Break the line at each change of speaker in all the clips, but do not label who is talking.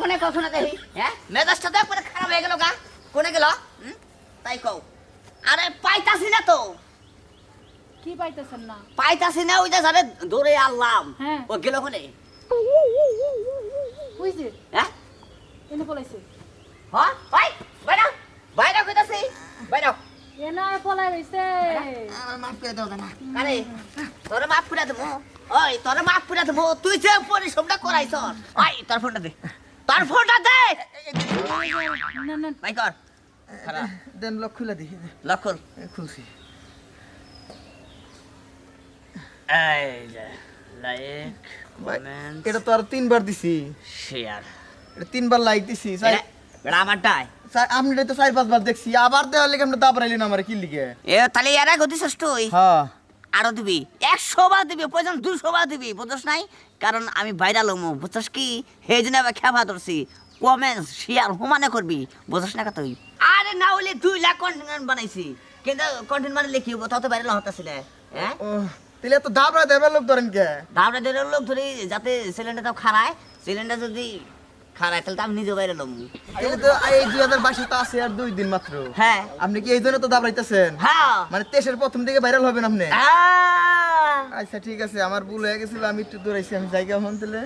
ফোনে কথা না দেখি হ্যাঁ? মেজাজটা তো একবারে খারাপ হয়ে গেল গা। কোনে গেল? তাই কও। আরে পাইতাছি না তো।
কি পাইতেছেন না?
পাইতাছি না ওই যে আনলাম।
হ্যাঁ।
ও গেল কোনে? হ্যাঁ?
এনে পলাইছে।
হ্যাঁ? ভাই বাইরা বাইরা কইতাছি। বাইরা
এনা পলাই রইছে।
আমার মাফ করে দাও না আরে তোরে মাফ করে দেবো। ওই তোরে মাফ করে দেবো। তুই যে পরিশ্রমটা করাইছ ওই তোর ফোনটা দে। তোর ফোনটা দে।
না না।
ভাই কর।
দেন লক খুলে দিই
লক্ষণ
এই খুলছি।
এই যে লাইক কমেন্ট
এটা তো আর তিনবার দিছি।
শেয়ার
এটা তিনবার লাইক দিছি
এটা আমারটাই।
এটা তো চার পাঁচবার দেখছি। আবার দেওয়ার লেগে আপনি দাবরাইলেন আমার কি লিগে?
এ তাহলে এর দিছিস তুই?
হ্যাঁ।
আরও দিবি। একশো বার দিবি প্রয়োজন দুশো বার দিবি বুঝছ নাই? কারণ আমি ভাইরাল হমু বুঝছস কি? সেই জন্য আবার খেপা ধরছি কমেন্টস শেয়ার হুমানে করবি বুঝছ না তুই? আরে না হলে দুই লাখ কন্টেন্ট বানাইছি। কিন্তু কন্টেন্ট কি হব তত ভাইরাল হতাছিল হ্যাঁ?
তাহলে এত দাবরা দেবার লোক ধরেন কে?
ধাপড়া ধরে লোক ধরে যাতে সিলিন্ডারটা খারায় সিলিন্ডার যদি খারায় তাহলে তো আমি নিজে বাইরে লম
তাহলে তো এই দুই হাজার বাইশে তো আছে আর দুই দিন মাত্র।
হ্যাঁ।
আপনি কি এই জন্য তো
হ্যাঁ।
মানে প্রথম দিকে ভাইরাল হবেন আপনি? আচ্ছা ঠিক আছে আমার ভুল হয়ে গেছিল আমি একটু দৌড়াইছি আমি জায়গা হন তাহলে।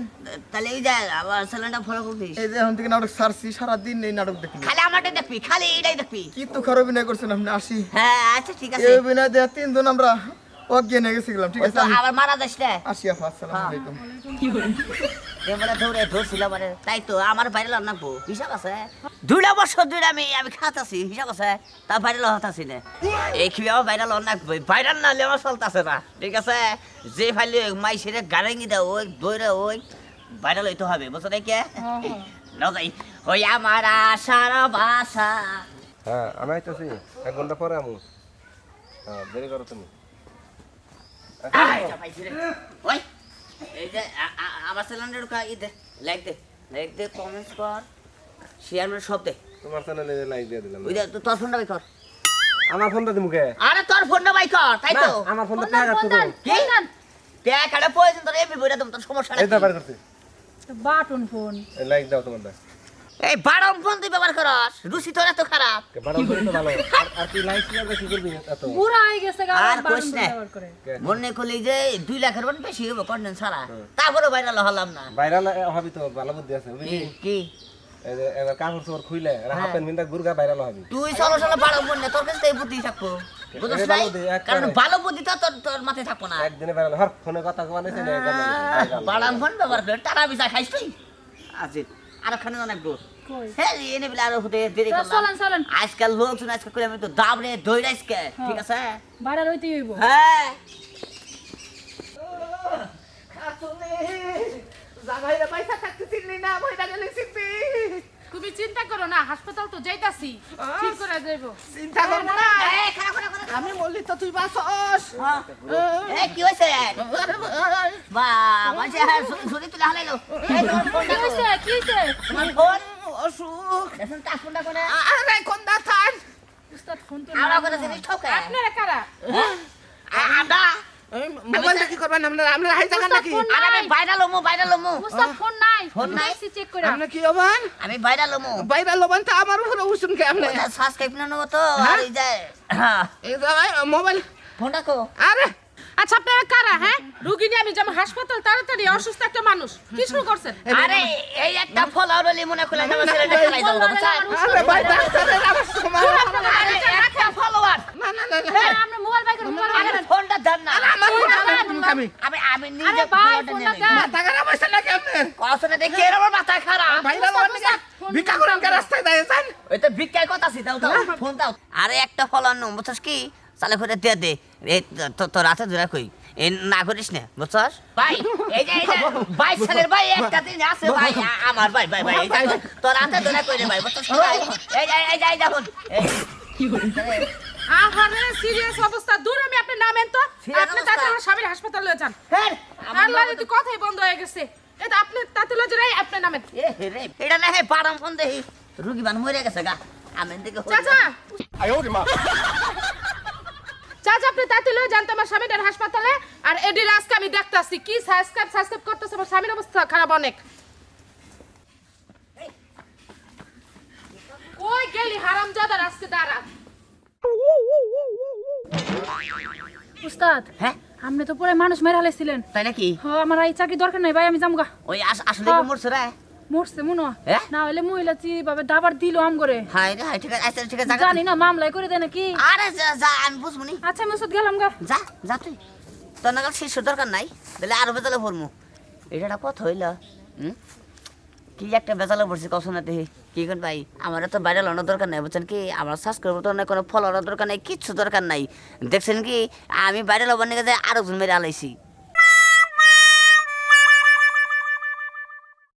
তাহলে এই যে আবার সিলিন্ডার ফলো করতিস?
এই যে এখন থেকে নাটক সারছি সারাদিন এই নাটক দেখি
খালি আমারটা দেখবি খালি এটাই দেখবি।
কি তো খারাপ অভিনয় করছেন আপনি আসি।
হ্যাঁ আচ্ছা ঠিক আছে।
এই অভিনয় দেওয়া তিনজন আমরা। অজ্ঞান হয়ে গেছিলাম ঠিক আছে?
আবার মারা যাস না
আসি আপা আসসালামু আলাইকুম।
এ বলে ধরে ধরছিল মানে তাই তো আমার বাইরে হিসাব আছে। দুইটা বছর ধরে আমি আমি খাতাছি হিসাব আছে। তা বাইরে হতাছি না। এই কি আমার বাইরে লাগবে বাইরে না হলে আমার চলতেছে না ঠিক আছে? যে ফাইলে মাই সেরে গাড়ি দেয় ওই দৌড়ে ওই বাইরে লইতে হবে বুঝছ না যাই। ওই আমার আশার বাসা।
হ্যাঁ আমি আইতেছি এক ঘণ্টা পরে আমু। হ্যাঁ দেরি করো তুমি।
ওই এই যে আ- আ- আমার সিলিন্ডার ই দে লাইক দে লাইক দে কমেন্টস কর শেয়ার মানে সব দে।
তোমার চ্যানেলে লাইক দিয়ে দিলাম
ওই তো- তোর ফোনটা বাই কর।
আমার ফোনটা দিমু কে?
আরে তোর ফোনটা বাই কর তাই তো?
আমার ফোনটা
ফোন
টাকা
কি? প্রয়োজন তোর এমবি বইটা তোর সমস্যা
এই করতে
বাটন ফোন।
লাইক দাও তোমার দা
এই বারম ফোন তুই ব্যবহার করস। রুচি তোর এত খারাপ।
বারো ফোন তো ভালো। আর- আর তুই লাইক শেয়ার বেশি করবি এত?
বুড়া হয়ে গেছে গা,
আর
আবার
না।
ব্যবহার করে।
কে?
মনে করলি যে দুই লাখের মান বেশি হইব কন্টেন্ট ছাড়া। তারপরে বাইরে হলাম না।
ভাইরাল হবি তো ভালো বুদ্ধি আছে
কি
এবার কাপড় চোপড় খুইলে
হ্যাঁ।
হাফ প্যান্ট গুরগা ভাইরাল হবি।
তুই চলো চলো বারো ফোন তোর কাছে এই বুদ্ধি থাকব। বুঝছ নাই?
ভালো বুদ্ধি,
কারণ ভালো বুদ্ধি তো তোর তোর মাথায় থাকব না।
একদিনে ভাইরাল হর ফোনে কথা কমানেছে না
বাড়াম ফোন ব্যবহার করে টাকা তুই? আছে আর খানে হ্যাঁ এনে বলে আরও হতে দেরি
তো
করলাম।
চলেন চলেন।
আজকাল লোকজন আজকাল করে আমি তো দাবড়ে দৌড়াইসকে ঠিক আছে?
বাইরে রইতে হইব।
হ্যাঁ।
তুমি চিন্তা করো না হাসপাতাল তো যাইতাছি। ঠিক করে যাইব।
চিন্তা করব না।
খাড়া।
তো তুই বাসস
হ্যাঁ। এ কি হইছে বা মাঝে হ্যাঁ শুনি তুই হালাইলো এই,
কি? হইছে কি হইছে
তোমার ফোন
অসুখ
দেখুন তার ফোনটা কোনে
আরে কোন দাথান
উস্তাদ ফোন তো
আমরা করে জিনিস ঠকে
আপনারা কারা
হ্যাঁ?
মোবাইলটা কি করবেন আমরা আমরা হাই জায়গা নাকি
আর আমি ভাইরাল হমু ভাইরাল হমু
উস্তাদ ফোন নাই
ফোন নাই?
চেক করে
আমরা কি হবান
আমি ভাইরাল হমু
বাইরে লবান তো আমার উপরে উসুন কে আপনি
সাবস্ক্রাইব না নেব তো আর এই যে হ্যাঁ,
এই জায়গায় মোবাইল
ফোনটা কো
আরে
আচ্ছা আপনারা কারা হ্যাঁ রুগী নিয়ে আমি যেমন হাসপাতাল তাড়াতাড়ি অসুস্থ একটা মানুষ কি শুরু করছেন
আরে এই একটা ফলোয়ার হলি মনে করলে আমার ছেলেটা খেলাই যাব
আরে ভাই ডাক্তারের আমার সময়
আরে একটা ফলোয়ার
না না না না
হ্যাঁ, আমরা মোবাইল বাই করে মোবাইল বাই
আরে
করেন
ফোনটা দেন না
আমার আমি
আমি আমি নিজে নিয়ে।
মাথা খারাপ হইছে নাকি আপনার
দেখে আমার মাথা খারাপ।
ভাইরা লবান ভিক্ষা করেন কে রাস্তায় দাঁড়িয়েছেন
ওই তো ভিক্ষায় কথা আছি দাও দাও ফোন দাও। আরে একটা ফলোয়ার নো বুঝছস কি? চালে করে দে দে। এই তো তো রাতে ধরে কই? এই না করিস না বুঝছস? ভাই এই যে এই যে ভাই ছেলের ভাই একটা দিন আছে ভাই আমার ভাই ভাই ভাই এই তো রাতে ধরে কই রে ভাই বুঝছস কি ভাই? এই যে এই যে এই দেখুন। এই
আহারে সিরিয়াস অবস্থা। দূর আমি আপনি নামেন তো। আপনি তাতে আমার স্বামীর হাসপাতালে যান।
আর
লরি তো কথাই বন্ধ হয়ে গেছে এটা আপনি তাতে আপনি নামেন
এ রে এটা না হে মরে গেছে গা। চাচা! আয়
ওরে মা। চাচা আপনি তাতে লয়ে যান তো আমার স্বামীর হাসপাতালে। আর এডি আমি দেখতাছি কি সাবস্ক্রাইব সাবস্ক্রাইব করতেছে আমার স্বামীর অবস্থা খারাপ অনেক। ওই গেলি হারামজাদার আজকে দাঁড়া।
উস্তাদ
হ্যাঁ?
আপনি তো পরে মানুষ মেরে হালাইছিলেন
তাই নাকি?
হ আমার এই চাকরি দরকার নাই ভাই আমি যামগা।
ওই আস- আসলে কি মরছে রে।
মরছে মনে। হয়। না হলে মহিলা ভাবে দাবার দিল আম করে
হাই রে হাই ঠিক আছে আচ্ছা ঠিক আছে
জানি না মামলাই করে দেয় নাকি?
আরে যা আমি বুঝব নি।
আচ্ছা আমি ওষুধ গেলাম গা।
যা যা তুই। তোর নাগাল শিষ্য দরকার নাই তাহলে আরও বেজালে ভরমু। এটা কথা হইল হুম? কি একটা বেজালে পড়ছি কখন দেখি। কি করেন ভাই? আমার তো বাইরে লড়ানোর দরকার নাই, বুঝছেন কি? আমার শ্বাস করব তো না কোনো ফল আনার দরকার নাই, কিচ্ছু দরকার নাই। দেখছেন কি? আমি বাইরে লবার নিয়ে আরও জন মেরে আলাইছি।